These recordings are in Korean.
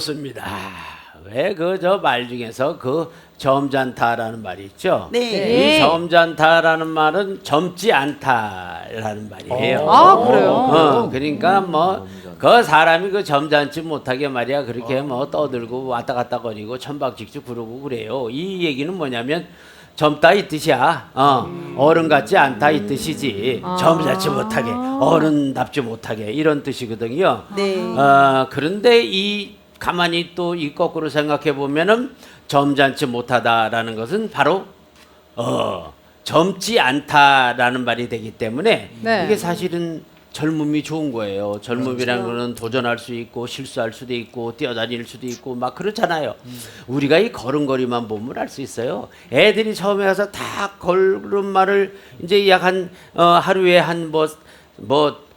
좋습니다. 왜 그 저 말 중에서 그 점잖다라는 말이 있죠? 네. 이 점잖다라는 말은 젊지 않다라는 말이에요. 아, 그래요? 어, 그러니까 뭐 그 사람이 그 점잖지 못하게 말이야 그렇게 뭐 떠들고 왔다 갔다 거리고 천박직주 그러고 그래요. 이 얘기는 뭐냐면 젊다 이 뜻이야. 어, 어른 같지 않다 이 뜻이지. 점잖지 못하게 어른답지 못하게 이런 뜻이거든요. 네. 어, 그런데 이 가만히 또 이 거꾸로 생각해 보면은 점잖지 못하다라는 것은 바로 어, 젊지 않다라는 말이 되기 때문에 네. 이게 사실은 젊음이 좋은 거예요. 젊음이라는 거는 도전할 수 있고 실수할 수도 있고 뛰어다닐 수도 있고 막 그렇잖아요. 우리가 이 걸음걸이만 보면 알 수 있어요. 애들이 처음에 가서 다 걸음마를 이제 약 한 어, 하루에 한뭐뭐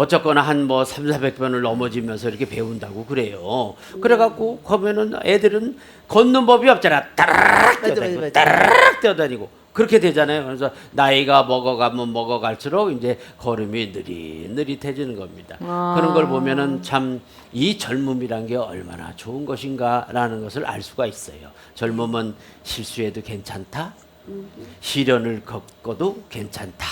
어쨌거나 한 뭐 3, 400번을 넘어지면서 이렇게 배운다고 그래요. 그래갖고 가면은 애들은 걷는 법이 없잖아. 따라락 뛰어다니고. 따라락 뛰어다니고 그렇게 되잖아요. 그래서 나이가 먹어가면 먹어갈수록 이제 걸음이 느릿느릿해지는 겁니다. 아. 그런 걸 보면은 참 이 젊음이란 게 얼마나 좋은 것인가라는 것을 알 수가 있어요. 젊음은 실수해도 괜찮다. 시련을 겪어도 괜찮다.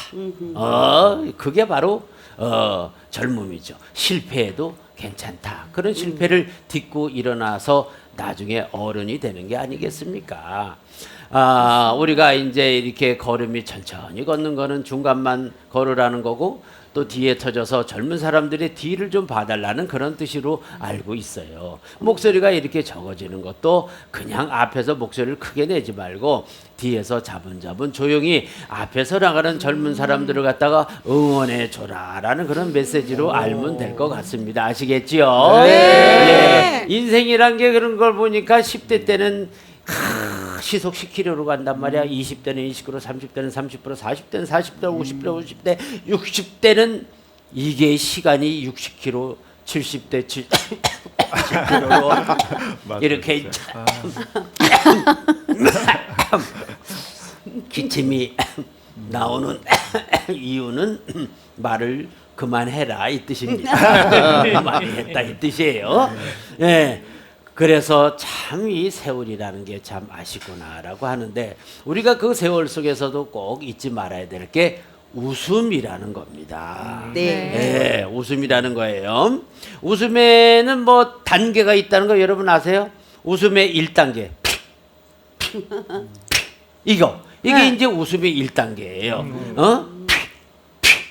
어, 그게 바로 어, 젊음이죠. 실패해도 괜찮다. 그런 실패를 딛고 일어나서 나중에 어른이 되는 게 아니겠습니까? 아, 우리가 이제 이렇게 걸음이 천천히 걷는 거는 중간만 걸으라는 거고 또 뒤에 터져서 젊은 사람들의 뒤를 좀 봐달라는 그런 뜻으로 알고 있어요. 목소리가 이렇게 적어지는 것도 그냥 앞에서 목소리를 크게 내지 말고 뒤에서 자분자분 조용히 앞에서 나가는 젊은 사람들을 갖다가 응원해 줘라라는 그런 메시지로 알면 될 것 같습니다. 아시겠지요? 네. 인생이란 게 그런 걸 보니까 10대 때는 하, 시속 10km로 간단 말이야. 20대는 20km, 30대는 30km, 40대는 40km, 50대, 50대, 60대는 이게 시간이 60km, 70대 7, 70km로 이렇게 기침이 나오는 이유는 말을 그만해라 이 뜻입니다. 많이 했다 이 뜻이에요. 예. 그래서 참 이 세월이라는 게 참 아쉽구나라고 하는데 우리가 그 세월 속에서도 꼭 잊지 말아야 될 게 웃음이라는 겁니다. 네. 예, 웃음이라는 거예요. 웃음에는 뭐 단계가 있다는 거 여러분 아세요? 웃음의 1단계. 이거. 이게 네. 이제 웃음의 1단계예요. 어?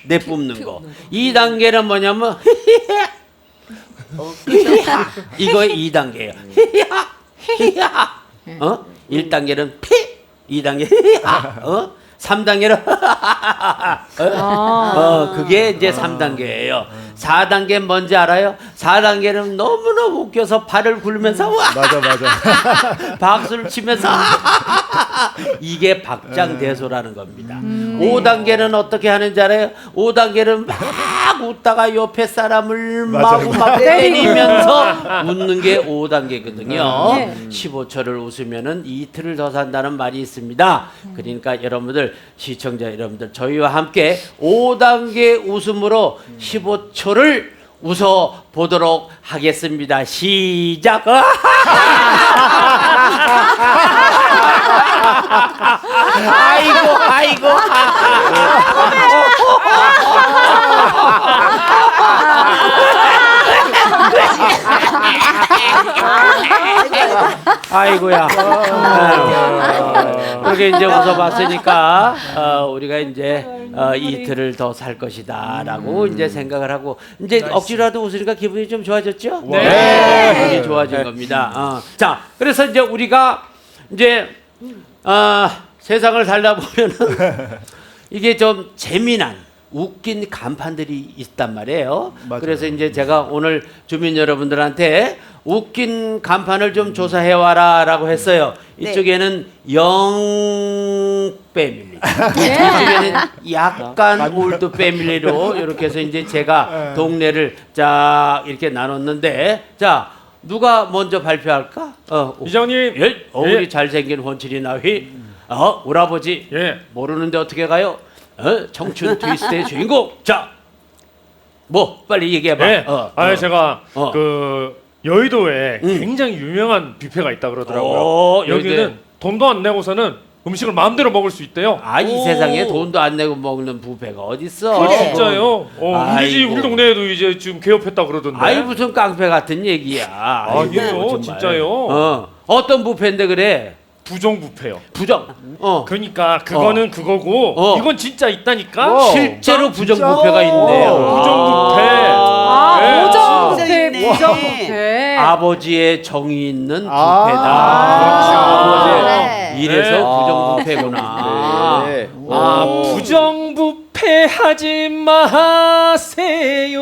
내뿜는 거. 2단계는 뭐냐면 이거 2단계예요. 어? 1단계는 피, 2단계 어? 3단계는 어, 그게 이제 3단계예요. 4단계 뭔지 알아요? 4단계는 너무너무 웃겨서 발을 굴면서 와 맞아 맞아. 박수를 치면서 이게 박장대소라는 겁니다. 5단계는 어떻게 하는지 알아요? 5단계는 막 웃다가 옆에 사람을 맞아요. 마구 막 때리면서 웃는 게 5단계거든요. 네. 15초를 웃으면은 이틀을 더 산다는 말이 있습니다. 그러니까 여러분들 시청자 여러분들 저희와 함께 5단계 웃음으로 15초를 웃어 보도록 하겠습니다. 시작. 아이고 아이고 아이고야. 아, 그렇게 이제 웃어봤으니까 어, 우리가 이제 어, 이틀을 더 살 것이다라고 이제 생각을 하고 이제 억지로라도 웃으니까 기분이 좀 좋아졌죠? 네. 기분이 좋아진 겁니다. 어. 자, 그래서 이제 우리가 이제 어, 세상을 살다 보면은 이게 좀 재미난 웃긴 간판들이 있단 말이에요. 맞아요. 그래서 이제 제가 오늘 주민 여러분들한테 웃긴 간판을 좀 조사해 와라라고 했어요. 네. 이쪽에는 영 패밀리. 이쪽에는 약간 올드 패밀리로 이렇게 해서 이제 제가 동네를 쫙 이렇게 나눴는데 자 누가 먼저 발표할까? 어, 이장님. 예, 어, 예. 우리 잘생긴 원칠이 나휘. 어, 오라버지. 예. 모르는데 어떻게 가요? 어, 청춘 트위스트의 주인공. 자, 뭐 빨리 얘기해봐. 네. 어, 아 어. 제가 어. 그 여의도에 음. 굉장히 유명한 뷔페가 있다 그러더라고요. 오, 여기는. 돈도 안 내고서는 음식을 마음대로 먹을 수 있대요. 아, 이 오. 세상에 돈도 안 내고 먹는 부페가 어딨어? 아, 진짜요? 어, 우리 집 아이고. 우리 동네에도 이제 지금 개업했다 그러던데. 아이 무슨 깡패 같은 얘기야. 아니에요, 정말. 진짜요. 어, 어떤 부페인데 그래? 부정 뷔페요. 부정. 어, 그러니까 그거는 그거고 어. 이건 진짜 있다니까. 와. 실제로 부정 진짜? 부페가 있네요. 어, 부정 뷔페. 아, 네. 진짜 뷔페, 있네. 부정 뷔페. 아버지의 정이 있는 아, 부페다. 그렇죠. 네. 이래서 네. 부정 부페구나. 네. 아 오. 부정 뷔페 하지 마세요.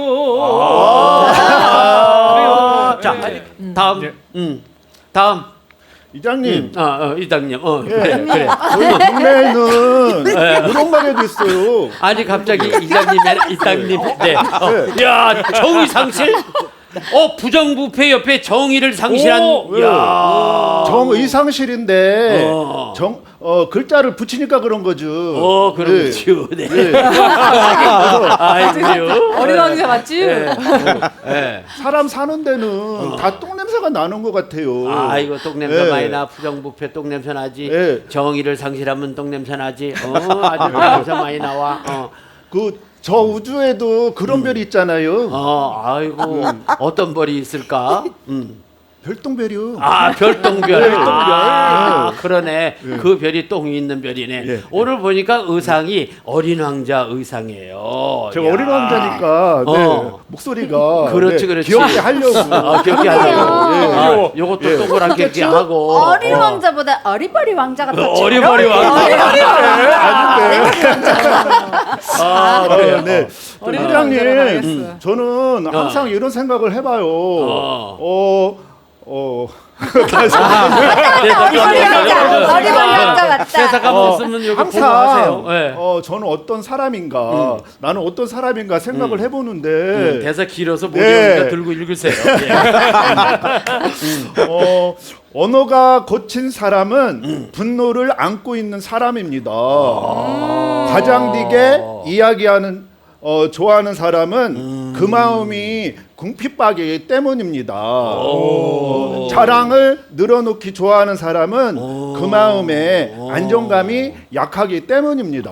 아, 자, 네. 다음. 네. 음. 다음. 이장님, 음. 아, 어, 이장님. 어, 예. 그래, 그래. 저희 동네에는 그런 가게도 있어요. 아니 갑자기 이장님, 이장님, 네. 어, 야 정의 상실? 어 부정부패 옆에 정의를 상실한. 오, 예. 야. 정의 상실인데 어. 정 어, 글자를 붙이니까 그런 거죠. 어 그렇죠. 네. 예. 아이고요. 어린 왕자 맞지? 네. 네. 사람 사는 데는 다똥 냄새가 나는 것 같아요. 아 이거 똥 냄새 예. 많이 나 부정부패 똥 냄새 나지 예. 정의를 상실하면 똥 냄새 나지 어 아주 똥냄새 많이 나와 그저 우주에도 그런 별이 있잖아요. 어, 어 아이고 어떤 벌이 있을까 음. 별똥별이요. 아 별똥별 별똥별. 아 그러네 그 별이 똥이 있는 별이네 예. 오늘 보니까 의상이 어린 왕자 의상이에요 제가 야. 어린 왕자니까 네, 어. 목소리가 그렇지, 네, 그렇지. 귀엽게 하려고. 아 기억이 안 나고 예. 아, 요것도 동그랗게 이렇게 하고 어린 어. 왕자보다 어리버리 왕자가 더잘 어리버리 어울려. 왕자 아, 그래요? 네. 어린 회장님, 왕자로 가야겠어. 저는 항상 이런 생각을 해봐요. 어. 어, 어, 어리버리 왕자, 어리버리 왕자 같다. 대사 어, 까먹었으면 여기 보고 항상 하세요 예. 어, 저는 어떤 사람인가, 나는 어떤 사람인가 생각을 해보는데, 음, 대사 길어서 못 네. 읽으니까 들고 읽으세요 예. 어, 언어가 거친 사람은 분노를 안고 있는 사람입니다. 가장 되게 이야기하는 어, 좋아하는 사람은 그 마음이 궁핍하기 때문입니다. 어, 자랑을 늘어놓기 좋아하는 사람은 그 마음에 안정감이 약하기 때문입니다.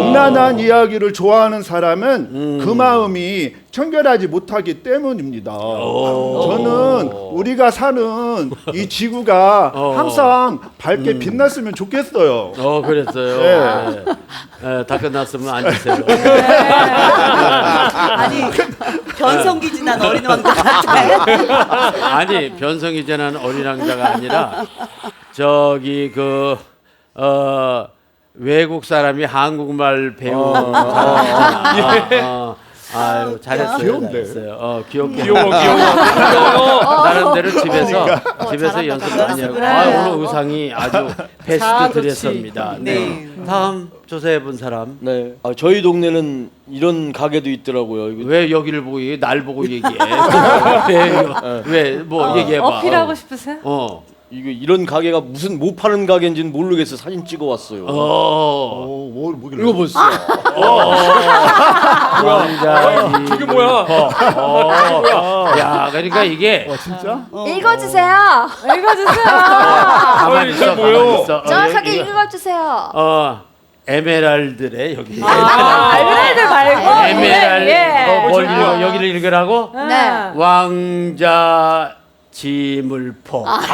음란한 이야기를 좋아하는 사람은 그 마음이 청결하지 못하기 때문입니다. 저는 우리가 사는 이 지구가 어. 항상 밝게 빛났으면 좋겠어요. 어 그랬어요 네. 예. 예, 다 끝났으면 앉으세요 아니 변성기 지난 어린 왕자 같아. 아니 변성이 전한 어린 왕자가 아니라 저기 그 어, 외국 사람이 한국말 배우는 사람. 어, 아유 잘했어요. 귀엽네. 잘했어요. 어 귀엽게. 귀여워 귀여워. 나름대로 집에서 집에서 잘한다, 연습. 많이 하고. 그래. 아, 오늘 의상이 아주 베스트 잘하지. 드레스입니다. 네. 네. 다음 조사해 본 사람. 네. 아, 저희 동네는 이런 가게도 있더라고요. 이거 왜 여기를 보고 얘기해? 날 보고 얘기해? 왜뭐 얘기해 봐. 어필하고 싶으세요? 어. 이거 이런 가게가 무슨 뭐 파는 가게인지는 모르겠어. 사진 찍어 왔어요. 어. 어, 뭐, 뭐길래? 이거 보세요. 왕자. 이게 뭐야? 어. 야, 그러니까 이게 어, 진짜? 읽어주세요. 읽어주세요. 가만히 있어, 뭐예요? 있어. 어, 정확하게 읽어주세요. 어, 에메랄드래 여기. 아, 알베랄드 말고. 에메랄드. 예. 어, 뭘 저기요. 읽어? 여기를 읽으라고? 네. 왕자 지물포. 아, 예.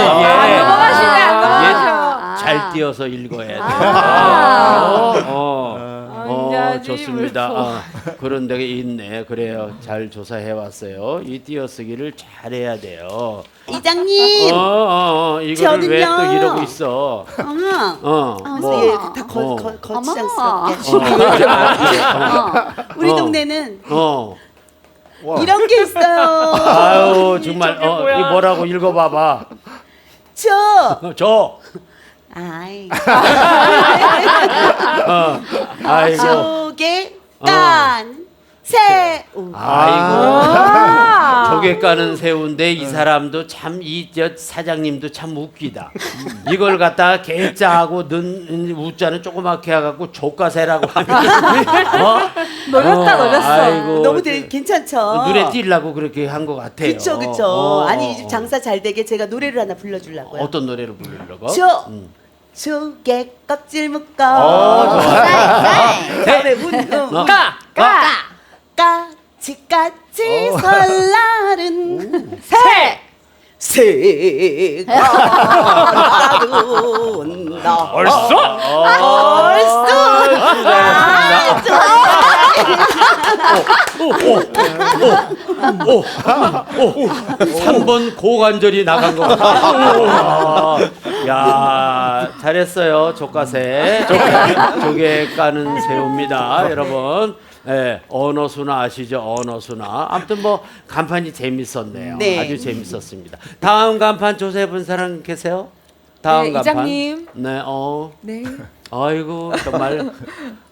안 넘어가시네, 안 넘어가셔. 예, 잘 띄어서 읽어야 돼. 아. 어, 어, 어, 좋습니다. 지물포. 어, 그런 데가 있네. 그래요. 잘 조사해 왔어요. 이 띄어쓰기를 잘 해야 돼요. 이장님. 어, 어, 어, 이거를 왜 또 저는요. 이러고 있어? 어머. 어, 뭐. 예, 다 거, 어. 거. 거치장스럽게. 우리 어. 동네는 어. 이런 게 있어요. 아유 정말 어? 이 뭐라고 읽어봐봐. 저 어, 저 아이. 어. 아이고. 조개 깐 새우. 아이고. 조개 까는 새우인데 이 사람도 참이저 사장님도 참 웃기다. 이걸 갖다가 개자하고 는 우자는 조그맣게 해갖고 조가새라고 하면 어? 놀렸다, 어, 놀렸어. 아이고. 너무 되, 괜찮죠. 눈에 띄려고 그렇게 한 것 같아요. 그쵸 그쵸. 어, 아니 이집 어. 장사 잘 되게 제가 노래를 하나 불러주려고요. 어떤 노래를 부르려고? 저 음. 조개 껍질 묶어. 어, 좋아. 다음에 문 어. 까. 까. 까치 까치 설날은 새. 새가 나온다. 벌써? 오, 3번 고관절이 나간 것 같아. 야, 잘했어요. 조가새. 조개 까는 새우입니다, 여러분. 예, 언어수나 아시죠? 언어수나. 아무튼 뭐 간판이 재밌었네요. 네. 아주 재밌었습니다. 다음 간판 본 사람 계세요? 다음 네, 간판. 이장님. 네, 어. 네. 아이고, 정말.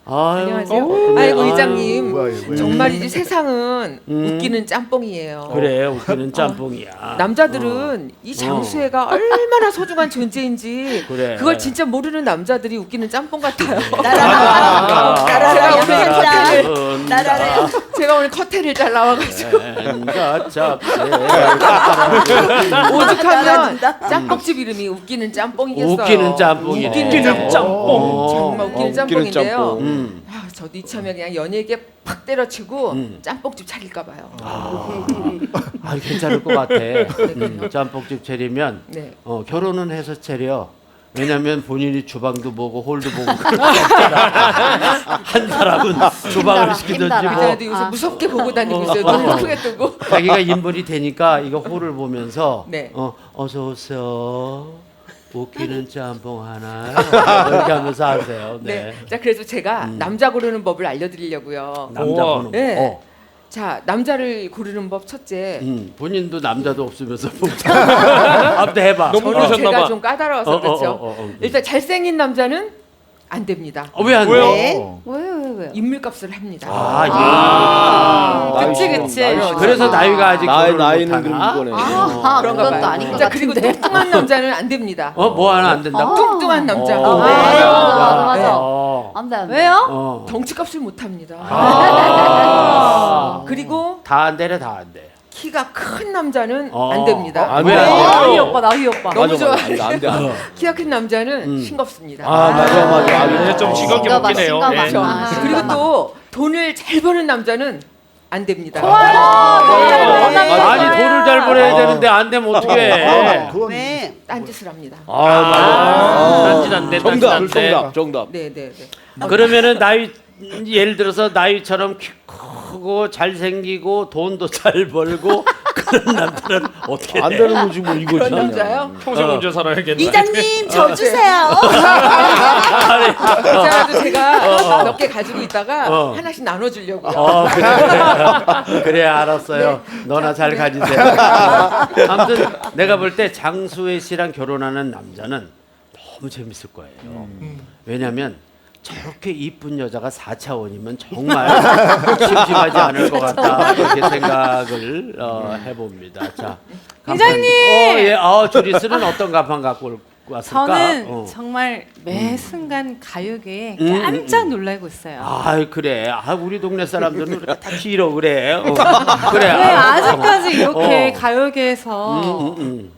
아유, 안녕하세요. 네, 아이고 아유. 이장님. 정말이지 세상은 음. 웃기는 짬뽕이에요. 그래, 웃기는 짬뽕이야. 남자들은 이 장수혜가 얼마나 소중한 존재인지 그래. 그걸 진짜 모르는 남자들이 웃기는 짬뽕 같아요. 나라라 나라라 나라라 제가 오늘 커튼을 잘 나와가지고 가 잡세. 오죽하면 나라진다. 짬뽕집 이름이 웃기는 짬뽕이겠어요. 웃기는 짬뽕이네. 웃기는 짬뽕. 어. 정말 웃기는 어, 웃기는 짬뽕인데요. 짬뽕. 음. 아, 저도 이참에 그냥 연예계 팍 때려치고 음. 짬뽕집 차릴까 봐요. 아, 괜찮을 것 같아. 음, 짬뽕집 차리면 네. 어, 결혼은 해서 차려. 왜냐면 본인이 주방도 보고 홀도 보고. 한 사람은 주방을 시키든지 힘들어. 뭐 그전에도 요새 무섭게 보고 다니고 있어요. 눈을 크게 뜨고. 자기가 인물이 되니까 이거 홀을 보면서 네. 어, 어서 오세요. 웃기는 짬뽕 하나 이렇게 하면서 하세요. 네. 네. 자, 그래서 제가 남자 고르는 법을 알려드리려고요. 남자 우와. 보는 네. 어. 자, 남자를 고르는 법 첫째. 음, 본인도 남자도 없으면서 아무튼 해봐. 너무 저는 그러셨나 제가 봐. 좀 까다로워서 어, 어, 그렇죠. 어, 어, 어. 일단 잘생긴 남자는 안 됩니다. 어, 왜안 왜요? 돼? 네. 왜요, 왜요, 왜요? 인물값을 합니다. 아, 예. 그치, 그치. 그래서 나이가 아직 나이 결혼을 나이는 못하나? 그런 거네. 아, 그런가 그것도 봐요. 아닌 것 자, 그리고 같은데. 뚱뚱한 남자는 안 됩니다. 어, 뭐 하나 안 된다고? 뚱뚱한 남자. 어, 네. 맞아, 맞아, 맞아. 어. 안 돼, 안 돼. 왜요? 어. 덩치값을 못 합니다. 아. 그리고 다 안 되네, 다 안 돼. 키가 큰 남자는 어. 안 됩니다. 안 왜 돼. 안 돼요? 나희 오빠, 나희 오빠. 너무. 맞아. 안 돼, 안 돼, 안 돼. 키가 큰 남자는 음. 싱겁습니다. 아, 맞아, 맞아. 아, 이제 좀 싱겁게 싱겁아, 먹긴 해요. 싱겁아. 예. 그렇죠. 아, 그리고. 또 돈을 잘 버는 남자는 안 됩니다. 아, 네. 아니, 돈을 잘 벌어야 아. 되는데 안 되면 어떡해. 그건 네. 딴짓을 합니다. 아, 맞아. 딴짓 안 돼, 딴짓 정답, 안 돼. 정답, 정답. 네, 네, 네. 그러면은 나이 예를 들어서 나이처럼 키 크고 잘생기고 돈도 잘 벌고 그런 남자는 어떻게 안 돼? 되는 거지 뭐 이거 그런. 남자요? 평생 혼자 살아야겠네. 이장님 저 주세요. 그자도 제가 몇 개 가지고 있다가 어. 하나씩 나눠주려고요. 어 그래 그래 알았어요 너나 잘 가지세요 아무튼 내가 볼 때 장수혜 씨랑 결혼하는 남자는 너무 재밌을 거예요 왜냐면 저렇게 이쁜 여자가 4차원이면 정말 심심하지 않을 것 같다 이렇게 생각을 어, 해봅니다 자 이장님! 어, 예. 어, 주리스는 어떤 간판 갖고 올- 왔을까 저는 어. 정말 매 순간 가요계에 음, 깜짝 놀라고 있어요. 아 그래 아 우리 동네 사람들은 그렇게 다 길어 그래 어. 그래 왜 아, 아직까지 이렇게 어. 가요계에서 음, 음, 음.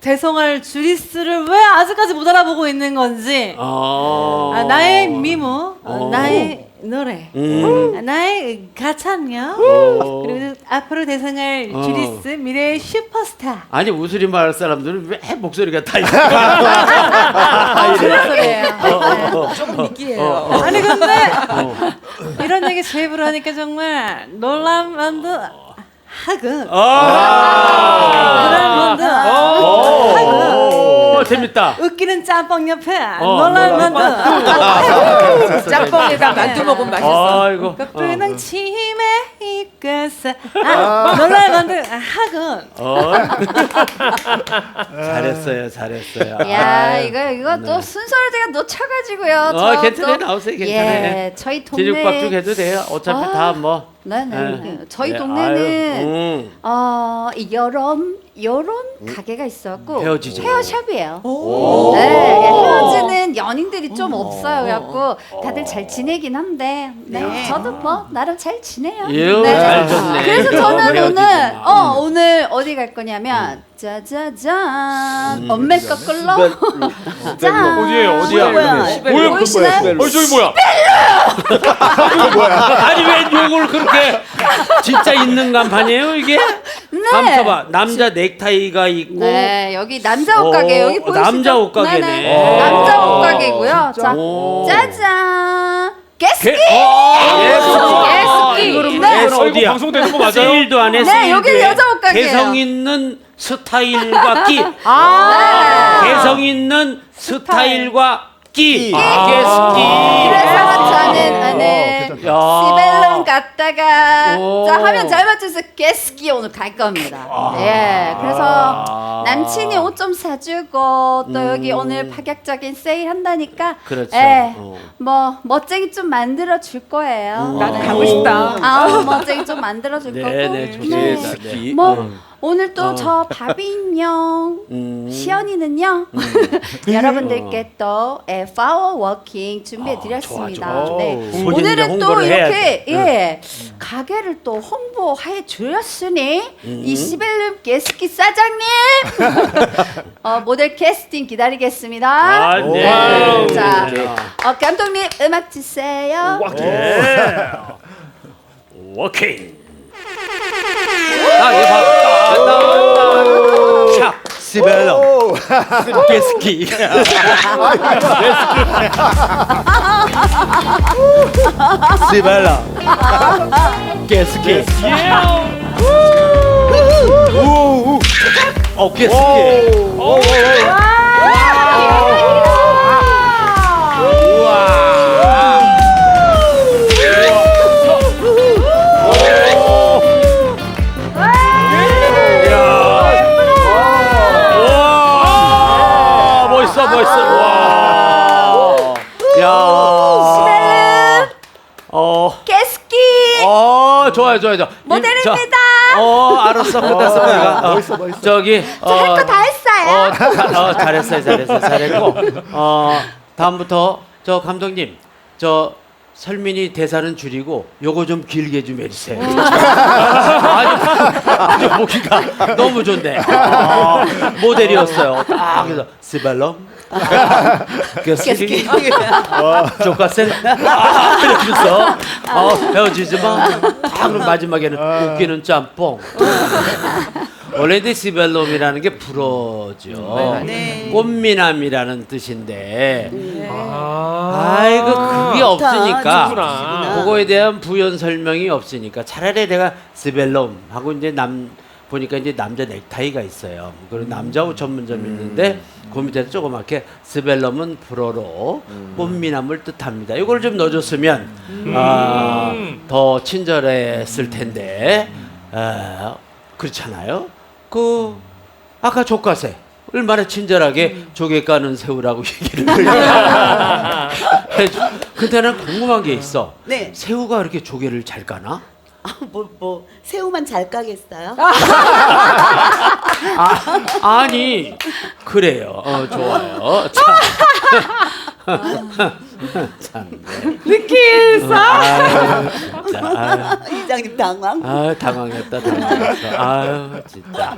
대성할 주리스를 왜 아직까지 못 알아보고 있는 건지 어. 아, 나의 미모, 어, 어. 나의 노래, 음. 아, 나의 가창력 어. 그리고 앞으로 대성할 어. 주리스 미래의 슈퍼스타 아니 우스리 말할 사람들은 왜 목소리가 다 있어? 아, 그런 소리예요. 조금 느끼해요. 어. 아니 근데 이런 얘기 제 입으로 하니까 정말 놀란 만도 하고 아. 그런 만도 오, 재밌다. 웃기는 짬뽕 옆에 어, 놀란 만도 짬뽕에다 만두 먹으면 맛있어. 아이고. 그 어. 푸른 치매. 아, 놀랄 아, 하군. 어? 잘했어요, 잘했어요. 야 아유, 이거 이거 네. 또 순서를 제가 놓쳐가지고요. 어, 저 괜찮아요. 또- 나오세요, 괜찮아요. 예, 저희 동네. 뒤죽박죽 해도 돼요. 어차피 아, 다 뭐. 네네. 네. 저희 네, 동네는 아유, 음. 어 여론 여론 가게가 있어갖고 헤어지죠. 헤어샵이에요. 오. 네, 헤어지는 연인들이 좀 없어요. 그래갖고 다들 잘 지내긴 한데, 네, 네. 저도 뭐 나름 잘 지내요. 유, 네. 잘 졌네. 그래서 저는 오늘 헤어지구나. 어 오늘 어디 갈 거냐면 짜자잔 엄매 거꾸로 짠 어디예요? 어디야? 뭐야? 뭐야? 보이시나요? 어 저기 뭐야? 아니 왜 욕을 그렇게 진짜 있는 간판이에요 이게? 네. 감춰봐 남자 넥타이가 있고 네, 여기 남자 옷 가게 여기 어, 보이시죠? 남자 옷 가게네. 네네. 어. 남자 옷 가게고요. 자, 오. 짜잔. 게스키. 개- 어, 예스키. 이거는 네. 예스 어, 이거 어디야? 방송되는 거 맞아요? 세일도 안 해. 네, 여기 해. 여자 옷 가게예요. 개성 있는 스타일과 끼. 아. 개성 있는 스타일과 끼. 아, 그래서 저는 오늘 야. 시벨론 갔다가 오. 자 하면 잘 맞춰서 게스키 오늘 갈 겁니다. 예, 그래서 아. 남친이 옷 좀 사주고 또 여기 음. 오늘 파격적인 세일 한다니까. 그렇죠. 예, 어. 뭐 멋쟁이 좀 만들어 줄 거예요. 나도 네. 가고 싶다. 아, 멋쟁이 좀 만들어 줄 네, 거고. 네, 좋습니다. 네. 뭐 음. 오늘 또 어. 저 바비 인형 음. 시연이는요 여러분들께 또 예, 파워 워킹 준비해 드렸습니다. 좋아, 좋아. 네. 오늘은 또 이렇게 돼. 예 가게를 또 홍보해 주셨으니 음. 이 시벨름 게스키 사장님 어, 모델 캐스팅 기다리겠습니다. 아, 네. 네. 네. 자, 네. 어, 감독님 음악 주세요. 네. 워킹. 아, 얘 봐. 차. 시벨로. 게스키. 시벨로. 게스키. 어, 게스키. 좋아요 좋아요 좋아. 모델입니다. 저- 어 알았어 끝났어 내가. 어, 멋있어, 멋있어. 저기 할거 다 했어요. 어, 가- 어 잘했어요 잘했어 잘했고 어 다음부터 저 감독님 저 설민이 대사는 줄이고 요거 좀 길게 좀 해주세요. 아주 아주 보기가 너무 좋네. 아, 모델이었어요. 딱 그래서 스발롬 게스키 조카셀 아, 이러면서 어, 헤어지지 마. 아, 그럼 마지막에는 웃기는 짬뽕. 원래 이제 시벨롬이라는 게 불어죠. 네. 꽃미남이라는 뜻인데. 아, 아이고 그게 없으니까. 그거에 대한 부연 설명이 없으니까. 차라리 내가 스벨롬 하고 이제 남 보니까 이제 남자 넥타이가 있어요. 그리고 남자 옷 전문점이 있는데 그 밑에 조그맣게 스벨럼은 불어로 꽃미남을 뜻합니다. 이걸 좀 넣어줬으면 아, 더 친절했을 텐데. 아, 그렇잖아요. 그 아까 조카새 얼마나 친절하게 조개 까는 새우라고 얘기를 해줘. 근데 난 궁금한 게 있어. 네. 새우가 이렇게 조개를 잘 까나? 아, 뭐, 뭐 새우만 잘 까겠어요? 아, 아니 그래요. 어, 좋아요. 참. 참. 아유, 진짜. 아유, 이장님 당황. 아유 당황했다 당황했어. 아유 진짜.